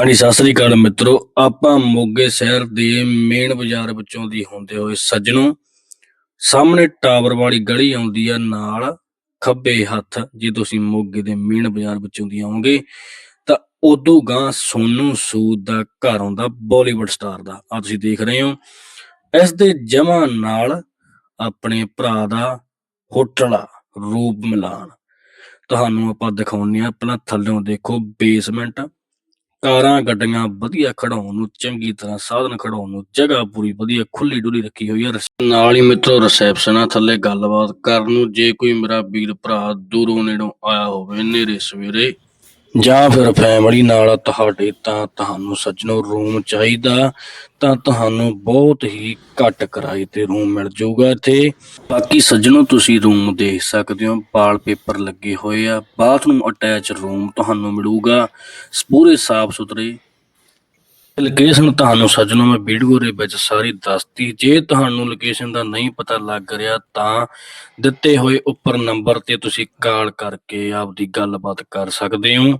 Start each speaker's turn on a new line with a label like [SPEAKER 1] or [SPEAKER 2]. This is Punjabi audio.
[SPEAKER 1] ਹਾਂਜੀ, ਸਤਿ ਸ੍ਰੀ ਅਕਾਲ ਮਿੱਤਰੋ। ਆਪਾਂ ਮੋਗੇ ਸ਼ਹਿਰ ਦੇ ਮੇਨ ਬਾਜ਼ਾਰ ਵਿੱਚੋਂ ਦੀ ਹੁੰਦੇ ਹੋਏ ਸੱਜਣੋ, ਸਾਹਮਣੇ ਟਾਵਰ ਵਾਲੀ ਗਲੀ ਆਉਂਦੀ ਆ ਨਾਲ ਖੱਬੇ ਹੱਥ, ਜੇ ਤੁਸੀਂ ਮੋਗੇ ਦੇ ਮੇਨ ਬਾਜ਼ਾਰ ਵਿੱਚੋਂ ਦੀ ਆਓਗੇ, ਤਾਂ ਉਦੋਂ ਗਾਂ ਸੋਨੂ ਸੂਦ ਦਾ ਘਰ ਆਉਂਦਾ, ਬਾਲੀਵੁੱਡ ਸਟਾਰ ਦਾ। ਆ ਤੁਸੀਂ ਦੇਖ ਰਹੇ ਹੋ। ਇਸ ਦੇ ਜਮਾ ਨਾਲ ਆਪਣੇ ਭਰਾ ਦਾ ਹੋਟਲ ਆ, ਰੂਪ ਮਿਲਾਨ। ਤੁਹਾਨੂੰ ਆਪਾਂ ਦਿਖਾਉਂਦੇ ਆ ਪਹਿਲਾਂ ਥੱਲੋਂ ਦੇਖੋ ਬੇਸਮੈਂਟ ਕਾਰਾਂ ਗੱਡੀਆਂ ਵਧੀਆ ਖੜਾਉਣ ਨੂੰ, ਚੰਗੀ ਤਰ੍ਹਾਂ ਸਾਧਨ ਖੜਾਉਣ ਨੂੰ, ਜਗ੍ਹਾ ਪੂਰੀ ਵਧੀਆ ਖੁੱਲੀ ਡੁੱਲੀ ਰੱਖੀ ਹੋਈ ਹੈ ਨਾਲ ਹੀ ਮਿੱਤਰੋ ਰਿਸੈਪਸ਼ਨ ਆ, ਥੱਲੇ ਗੱਲਬਾਤ ਕਰਨ ਨੂੰ, ਜੇ ਕੋਈ ਮੇਰਾ ਵੀਰ ਭਰਾ ਦੂਰੋਂ ਨੇੜੋਂ ਆਇਆ ਹੋਵੇ ਨੇਰੇ ਸਵੇਰੇ ਜਾਂ ਫਿਰ ਫੈਮਿਲੀ ਨਾਲ ਤੁਹਾਡੇ ਤਾਂ ਤੁਹਾਨੂੰ ਸੱਜਣੋ ਰੂਮ ਚਾਹੀਦਾ, ਤਾਂ ਤੁਹਾਨੂੰ ਬਹੁਤ ਹੀ ਘੱਟ ਕਿਰਾਏ ਤੇ ਰੂਮ ਮਿਲ ਜਾਊਗਾ ਇੱਥੇ। ਬਾਕੀ ਸੱਜਣੋ ਤੁਸੀਂ ਰੂਮ ਦੇਖ ਸਕਦੇ ਹੋ, ਵਾਲ ਪੇਪਰ ਲੱਗੇ ਹੋਏ ਆ ਬਾਥਰੂਮ ਅਟੈਚ ਰੂਮ ਤੁਹਾਨੂੰ ਮਿਲੂਗਾ। ਪੂਰੇ ਸਾਫ਼ ਸੁਥਰੇ ਲੋਕੇਸ਼ਨ ਤੁਹਾਨੂੰ ਸੱਜਣੋ, ਮੈਂ ਵੀਡੀਓ ਦੇ ਵਿੱਚ ਸਾਰੀ ਦੱਸਤੀ। ਜੇ ਤੁਹਾਨੂੰ ਲੋਕੇਸ਼ਨ ਦਾ ਨਹੀਂ ਪਤਾ ਲੱਗ ਰਿਹਾ, ਤਾਂ ਦਿੱਤੇ ਹੋਏ ਉੱਪਰ ਨੰਬਰ ਤੇ ਤੁਸੀਂ ਕਾਲ ਕਰਕੇ ਆਪਦੀ ਗੱਲਬਾਤ ਕਰ ਸਕਦੇ ਹੋ।